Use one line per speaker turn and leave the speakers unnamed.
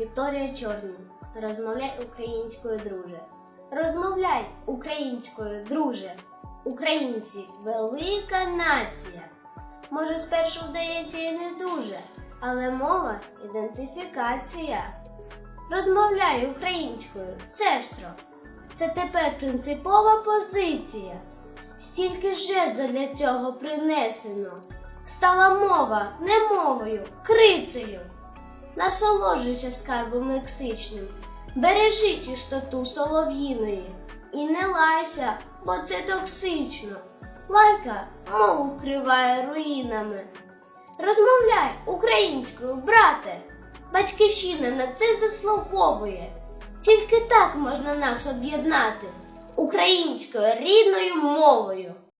Вікторія Чорнін. Розмовляй українською, друже. Розмовляй українською, друже. Українці велика нація. Може, спершу вдається і не дуже, але мова ідентифікація. Розмовляй українською, сестро. Це тепер принципова позиція. Стільки жертв для цього принесено. Стала мова не мовою, крицею. Насолоджуйся скарбом лексичним, бережи чистоту солов'їної і не лайся, бо це токсично. Лайка мову вкриває руїнами. Розмовляй українською, брате. Батьківщина на це заслуговує. Тільки так можна нас об'єднати українською рідною мовою.